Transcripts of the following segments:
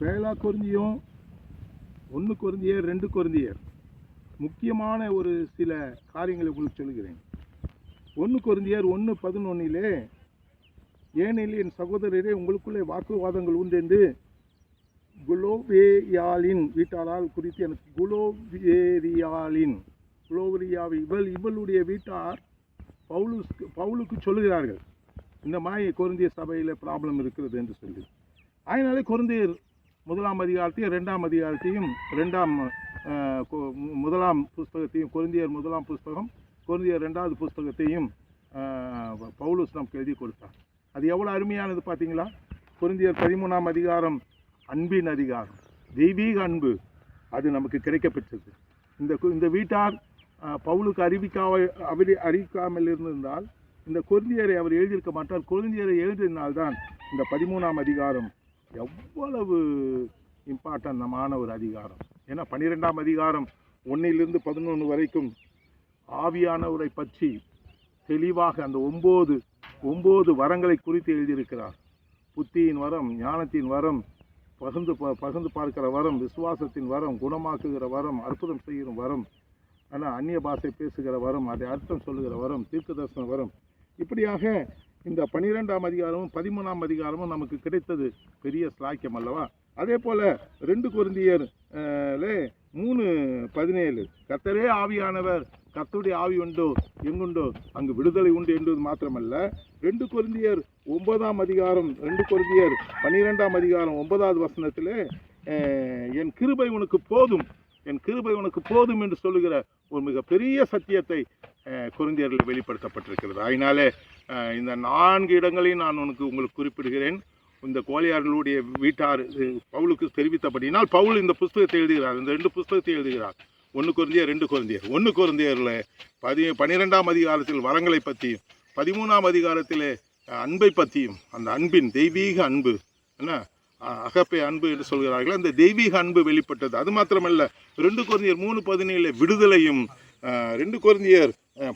Bela குறிஞ்சியும் ஒன்று கொருந்தியர் ரெண்டு கொருந்தியர். முக்கியமான ஒரு சில காரியங்களை உங்களுக்கு சொல்கிறேன் ஒன்று கொருந்தியர் ஒன்று பதினொன்னிலே ஏனெனில் என் சகோதரரே உங்களுக்குள்ளே வாக்குவாதங்கள் உண்டு என்று குலோவேயாலின் வீட்டாரால் குறித்து எனக்கு குலோவேரியாலின் குலோவரியாவை இவள் இவளுடைய வீட்டார் பவுலுக்கு பவுலுக்கு சொல்லுகிறார்கள். இந்த மாதிரி கொருந்திய சபையில் ப்ராப்ளம் இருக்கிறது என்று சொல்லி. அதனாலே கொருந்தியர் முதலாம் அதிகாரத்தையும் ரெண்டாம் அதிகாரத்தையும் ரெண்டாம் கொ- முதலாம் புஸ்தகத்தையும் குருந்தியர் முதலாம் புஸ்தகம் குருந்தியர் ரெண்டாவது புஸ்தகத்தையும் அஹ், பவுலுஸ் நமக்கு எழுதி கொடுத்தார். அது எவ்வளோ அருமையானது பார்த்தீங்களா? கொருந்தியர் பதிமூணாம் அதிகாரம் அன்பின் அதிகாரம். தெய்வீக அன்பு அது நமக்கு கிடைக்கப்பெற்றது. இந்த இந்த வீட்டார் பவுலுக்கு அறிவிக்காம அவரி அறிவிக்காமல் இருந்திருந்தால் இந்த கொருந்தியரை அவர் எழுதியிருக்க மாட்டார். குருந்தியரை எழுதினால்தான் இந்த பதிமூணாம் அதிகாரம் எவ்வளவு இம்பார்ட்டன்டமான ஒரு அதிகாரம். ஏன்னா பன்னிரெண்டாம் அதிகாரம் ஒன்றிலிருந்து பதினொன்று வரைக்கும் ஆவியானவரை பற்றி தெளிவாக அந்த ஒம்பது ஒம்பது வரங்களை குறித்து எழுதியிருக்கிறார். புத்தியின் வரம் ஞானத்தின் வரம் பகிர்ந்து பா- பகிர்ந்து பார்க்கிற வரம் விசுவாசத்தின் வரம் குணமாக்குகிற வரம் அற்புதம் செய்கிற வரம் ஆனால் அந்நிய பாஷை பேசுகிற வரம் அதை அர்த்தம் சொல்லுகிற வரம் தீர்க்கதர்சன வரம். இப்படியாக இந்த பன்னிரெண்டாம் அதிகாரமும் பதிமூணாம் அதிகாரமும் நமக்கு கிடைத்தது பெரிய ஸ்லாக்கியம் அல்லவா? அதே போல் ரெண்டு குருந்தியர் மூணு பதினேழு. கத்தரே ஆவியானவர் கத்தருடைய ஆவி உண்டோ எங்குண்டோ? அங்கு விடுதலை உண்டு என்பது மாத்திரமல்ல. ரெண்டு குருந்தியர் ஒன்பதாம் அதிகாரம் ரெண்டு குருந்தியர் பன்னிரெண்டாம் அதிகாரம் ஒன்பதாவது வசனத்திலே என் கிருபை உனக்கு போதும் என் கிருபை உனக்கு போதும் என்று சொல்லுகிற ஒரு மிகப்பெரிய சத்தியத்தை அஹ், வெளிப்படுத்தப்பட்டிருக்கிறது. அதனாலே இந்த நான்கு இடங்களையும் நான் உனக்கு உங்களுக்கு குறிப்பிடுகிறேன். இந்த கோழியார்களுடைய வீட்டார் பவுலுக்கு தெரிவித்தபடினால் பவுல் இந்த புஸ்தகத்தை எழுதுகிறார். இந்த ரெண்டு புஸ்தகத்தை எழுதுகிறார். ஒன்று குருந்தியர் ரெண்டு குருந்தியர். ஒன்று குருந்தியரில் பதி பன்னிரெண்டாம் அதிகாரத்தில் வரங்களை பற்றியும் பதிமூணாம் அதிகாரத்தில் அன்பை பற்றியும் அந்த அன்பின் தெய்வீக அன்பு என்ன? அகப்பே அன்பு என்று சொல்கிறார்கள். அந்த தெய்வீக அன்பு வெளிப்பட்டது. அது மாத்திரமல்ல ரெண்டு குழந்தையர் மூணு பதினேழு விடுதலையும் ரெண்டு குழந்தையர்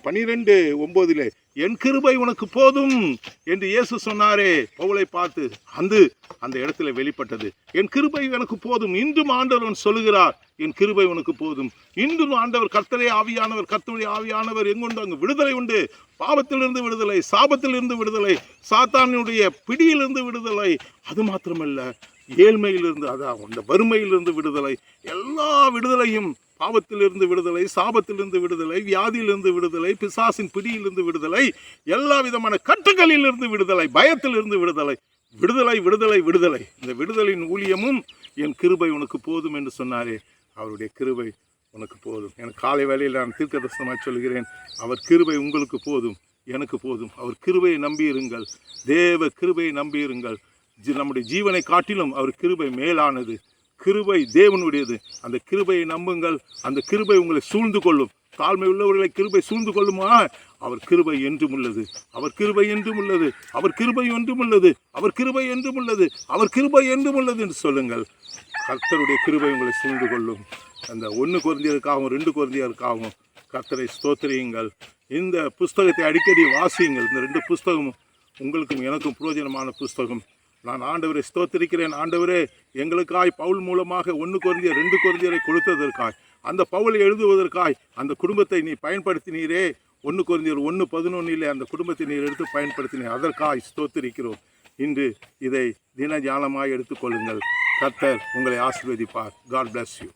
பனிரெண்டு ஒம்போதிலே என் கிருபை உனக்கு போதும் என்று இயேசு சொன்னாரே. பவுலை பார்த்து அந்த அந்த இடத்துல வெளிப்பட்டது. என் கிருபை எனக்கு போதும். இன்றும் ஆண்டவன் சொல்லுகிறார். என் கிருபை உனக்கு போதும். இன்றும் ஆண்டவர் கர்த்தரே ஆவியானவர் கர்த்தருடைய ஆவியானவர் எங்குண்டு அங்கு விடுதலை உண்டு? பாவத்திலிருந்து விடுதலை சாபத்திலிருந்து விடுதலை சாத்தானுடைய பிடியிலிருந்து விடுதலை. அது மாத்திரமல்ல ஏழ்மையிலிருந்து அதான் அந்த வறுமையிலிருந்து விடுதலை. எல்லா விடுதலையும் பாவத்திலிருந்து விடுதலை சாபத்திலிருந்து விடுதலை வியாதியிலிருந்து விடுதலை பிசாசின் பிடியிலிருந்து விடுதலை எல்லா விதமான கட்டுகளிலிருந்து விடுதலை பயத்திலிருந்து விடுதலை. விடுதலை விடுதலை விடுதலை. இந்த விடுதலின் ஊழியமும் என் கிருபை உனக்கு போதும் என்று சொன்னாரே. அவருடைய கிருபை உனக்கு போதும். எனக்கு காலை வேளையில் நான் தீர்க்கதர்சனமாக சொல்கிறேன். அவர் கிருபை உங்களுக்கு போதும். எனக்கு போதும். அவர் கிருபையை நம்பியிருங்கள். தேவ கிருபையை நம்பியிருங்கள். ஜி- நம்முடைய ஜீவனை காட்டிலும் அவர் கிருபை மேலானது. கிருபை தேவனுடையது. அந்த கிருபையை நம்புங்கள். அந்த கிருபை உங்களை சூழ்ந்து கொள்ளும். தாழ்மை உள்ளவர்களை கிருபை சூழ்ந்து கொள்ளுமா? அவர் கிருபை என்றும் உள்ளது. அவர் கிருபை என்றும் உள்ளது. அவர் கிருபை என்றும் உள்ளது. அவர் கிருபை என்றும் உள்ளது. அவர் கிருபை என்றும் உள்ளது என்று சொல்லுங்கள். கர்த்தருடைய கிருபை உங்களை சூழ்ந்து கொள்ளும். அந்த ஒன்று குழந்தையருக்காகவும் ரெண்டு குழந்தையருக்காகவும் கர்த்தரை ஸ்தோத்திரியுங்கள். இந்த புஸ்தகத்தை அடிக்கடி வாசியுங்கள். இந்த ரெண்டு புஸ்தகமும் உங்களுக்கும் எனக்கும் புரோஜனமான புஸ்தகம். நான் ஆண்டவரை ஸ்தோத்திரிக்கிறேன். ஆண்டவரே எங்களுக்காய் பவுல் மூலமாக ஒன்று குறைந்திய ரெண்டு குறைஞ்சரை கொடுத்ததற்காய் அந்த பவுலை எழுதுவதற்காய் அந்த குடும்பத்தை நீ பயன்படுத்தினீரே. ஒன்று குறைந்தியர் ஒன்று பதினொன்றிலே அந்த குடும்பத்தை நீர் எடுத்து பயன்படுத்தினீர். அதற்காய் ஸ்தோத்திரிக்கிறோம். இன்று இதை தின எடுத்துக்கொள்ளுங்கள். கர்த்தர் உங்களை ஆசிர்வதிப்பார். God bless you